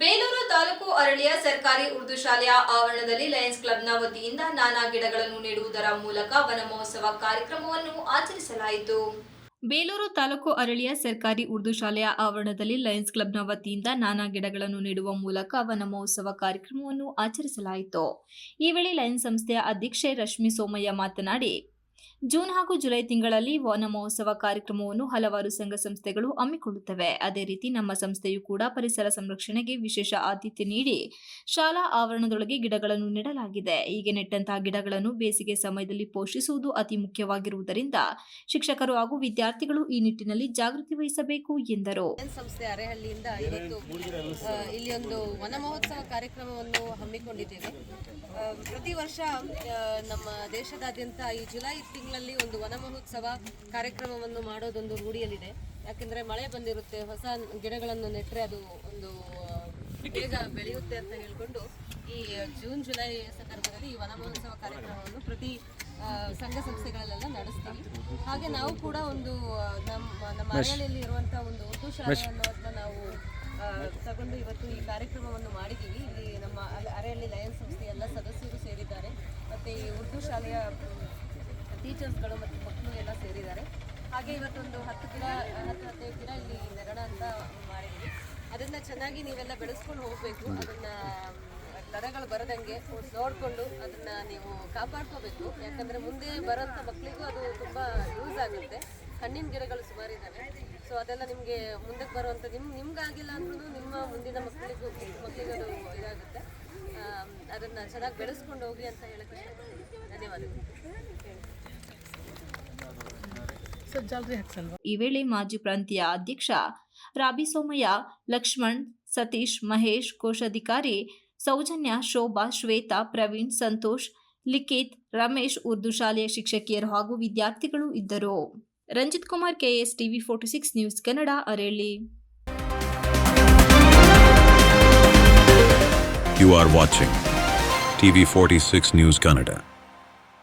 ಬೇಲೂರು ತಾಲೂಕು ಅರಳಿಯ ಸರ್ಕಾರಿ ಉರ್ದು ಶಾಲೆಯ ಆವರಣದಲ್ಲಿ ಲಯನ್ಸ್ ಕ್ಲಬ್ನ ವತಿಯಿಂದ ನಾನಾ ಗಿಡಗಳನ್ನು ನೆಡುವುದರ ಮೂಲಕ ವನ ಮಹೋತ್ಸವ ಕಾರ್ಯಕ್ರಮವನ್ನು ಆಚರಿಸಲಾಯಿತು. ಬೇಲೂರು ತಾಲೂಕು ಅರಳಿಯ ಸರ್ಕಾರಿ ಉರ್ದು ಶಾಲೆಯ ಆವರಣದಲ್ಲಿ ಲಯನ್ಸ್ ಕ್ಲಬ್ನ ವತಿಯಿಂದ ನಾನಾ ಗಿಡಗಳನ್ನು ನೆಡುವ ಮೂಲಕ ವನ ಮಹೋತ್ಸವ ಕಾರ್ಯಕ್ರಮವನ್ನು ಆಚರಿಸಲಾಯಿತು. ಈ ವೇಳೆ ಲಯನ್ಸ್ ಸಂಸ್ಥೆಯ ಅಧ್ಯಕ್ಷೆ ರಶ್ಮಿ ಸೋಮಯ್ಯ ಮಾತನಾಡಿ ಜೂನ್ ಹಾಗೂ ಜುಲೈ ತಿಂಗಳಲ್ಲಿ ವನ ಮಹೋತ್ಸವ ಕಾರ್ಯಕ್ರಮವನ್ನು ಹಲವಾರು ಸಂಘ ಸಂಸ್ಥೆಗಳು ಹಮ್ಮಿಕೊಳ್ಳುತ್ತವೆ. ಅದೇ ರೀತಿ ನಮ್ಮ ಸಂಸ್ಥೆಯು ಕೂಡ ಪರಿಸರ ಸಂರಕ್ಷಣೆಗೆ ವಿಶೇಷ ಆದ್ಯತೆ ನೀಡಿ ಶಾಲಾ ಆವರಣದೊಳಗೆ ಗಿಡಗಳನ್ನು ನೆಡಲಾಗಿದೆ. ಹೀಗೆ ನೆಟ್ಟಂತಹ ಗಿಡಗಳನ್ನು ಬೇಸಿಗೆ ಸಮಯದಲ್ಲಿ ಪೋಷಿಸುವುದು ಅತಿ ಮುಖ್ಯವಾಗಿರುವುದರಿಂದ ಶಿಕ್ಷಕರು ಹಾಗೂ ವಿದ್ಯಾರ್ಥಿಗಳು ಈ ನಿಟ್ಟಿನಲ್ಲಿ ಜಾಗೃತಿ ವಹಿಸಬೇಕು ಎಂದರು. ಸಂಸ್ಥೆ ಅರೆಹಳ್ಳಿಯಿಂದ ಇವತ್ತು ಇಲ್ಲಿ ಒಂದು ವನ ಕಾರ್ಯಕ್ರಮವನ್ನು ಹಮ್ಮಿಕೊಂಡಿದ್ದೇವೆ. ಪ್ರತಿ ವರ್ಷ ನಮ್ಮ ದೇಶದಾದ್ಯಂತ ಈ ಜುಲೈ ತಿಂಗಳಲ್ಲಿ ಒಂದು ವನ ಮಹೋತ್ಸವ ಕಾರ್ಯಕ್ರಮವನ್ನು ಮಾಡೋದೊಂದು ರೂಢಿಯಲ್ಲಿದೆ. ಯಾಕೆಂದ್ರೆ ಮಳೆ ಬಂದಿರುತ್ತೆ ಹೊಸ ಗಿಡಗಳನ್ನು ನೆಟ್ಟರೆ ಅದು ಒಂದು ಬೇಗ ಬೆಳೆಯುತ್ತೆ ಅಂತ ಹೇಳ್ಕೊಂಡು ಈ ಜೂನ್ ಜುಲೈ ಸಂದರ್ಭದಲ್ಲಿ ಈ ವನ ಮಹೋತ್ಸವ ಕಾರ್ಯಕ್ರಮವನ್ನು ಪ್ರತಿ ಸಂಘ ಸಂಸ್ಥೆಗಳಲ್ಲೆಲ್ಲ ನಡೆಸ್ತೀವಿ. ಹಾಗೆ ನಾವು ಕೂಡ ಒಂದು ನಮ್ಮ ನಮ್ಮ ಮನೆಯಲ್ಲಿ ಇರುವಂತಹ ಒಂದು ಉರ್ದು ಶಾಲೆ ಅನ್ನೋದನ್ನ ನಾವು ತಗೊಂಡು ಇವತ್ತು ಈ ಕಾರ್ಯಕ್ರಮವನ್ನು ಮಾಡಿದ್ದೀವಿ. ಇಲ್ಲಿ ನಮ್ಮ ಅರೆಯಲ್ಲಿ ಲಯನ್ ಸಂಸ್ಥೆ ಸಂಸ್ಥೆಯ ಎಲ್ಲ ಸದಸ್ಯರು ಸೇರಿದ್ದಾರೆ. ಮತ್ತೆ ಈ ಉರ್ದು ಶಾಲೆಯ ಟೀಚರ್ಸ್ಗಳು ಮತ್ತು ಮಕ್ಕಳು ಎಲ್ಲ ಸೇರಿದ್ದಾರೆ. ಹಾಗೆ ಇವತ್ತೊಂದು ಹತ್ತು ದಿನ, ಹತ್ತು ಹದಿನೈದು ದಿನ ಇಲ್ಲಿ ನೆರಳ ಅಂತ ಮಾಡಿದ್ದೀವಿ. ಅದನ್ನು ಚೆನ್ನಾಗಿ ನೀವೆಲ್ಲ ಬೆಳೆಸ್ಕೊಂಡು ಹೋಗಬೇಕು. ಅದನ್ನು ದರಗಳು ಬರದಂಗೆ ನೋಡಿಕೊಂಡು ಅದನ್ನು ನೀವು ಕಾಪಾಡ್ಕೋಬೇಕು. ಯಾಕಂದರೆ ಮುಂದೆ ಬರೋಂಥ ಮಕ್ಕಳಿಗೂ ಅದು ತುಂಬ ಯೂಸ್ ಆಗುತ್ತೆ. ಹಣ್ಣಿನ ಗಿಡಗಳು ಸುಮಾರು ಇದ್ದಾವೆ ಸೊ ಅದೆಲ್ಲ ನಿಮಗೆ ಮುಂದಕ್ಕೆ ಬರುವಂಥ ನಿಮ್ಮ ನಿಮ್ಗಾಗಿಲ್ಲ ಅಂದ್ರೂ ನಿಮ್ಮ ಮುಂದಿನ ಮಕ್ಕಳಿಗೂ ಮಕ್ಕಳಿಗೂ ಅದು ಇದಾಗುತ್ತೆ. ಅದನ್ನು ಚೆನ್ನಾಗಿ ಬೆಳೆಸ್ಕೊಂಡು ಹೋಗಿ ಅಂತ ಹೇಳಕ್ಕೆ ಧನ್ಯವಾದಗಳು. ಈ ವೇಳೆ ಮಾಜಿ ಪ್ರಾಂತೀಯ ಅಧ್ಯಕ್ಷ ರಾಬಿ ಸೋಮಯ್ಯ ಲಕ್ಷ್ಮಣ್ ಸತೀಶ್ ಮಹೇಶ್ ಕೋಶಾಧಿಕಾರಿ ಸೌಜನ್ಯ ಶೋಭಾ ಶ್ವೇತಾ ಪ್ರವೀಣ್ ಸಂತೋಷ್ ಲಿಖಿತ್ ರಮೇಶ್ ಉರ್ದು ಶಾಲೆಯ ಶಿಕ್ಷಕಿಯರು ಹಾಗೂ ವಿದ್ಯಾರ್ಥಿಗಳು ಇದ್ದರು. Ranjith Kumar KS TV forty six news Kannada ಅರೇಳಿ You are watching TV46 News Canada.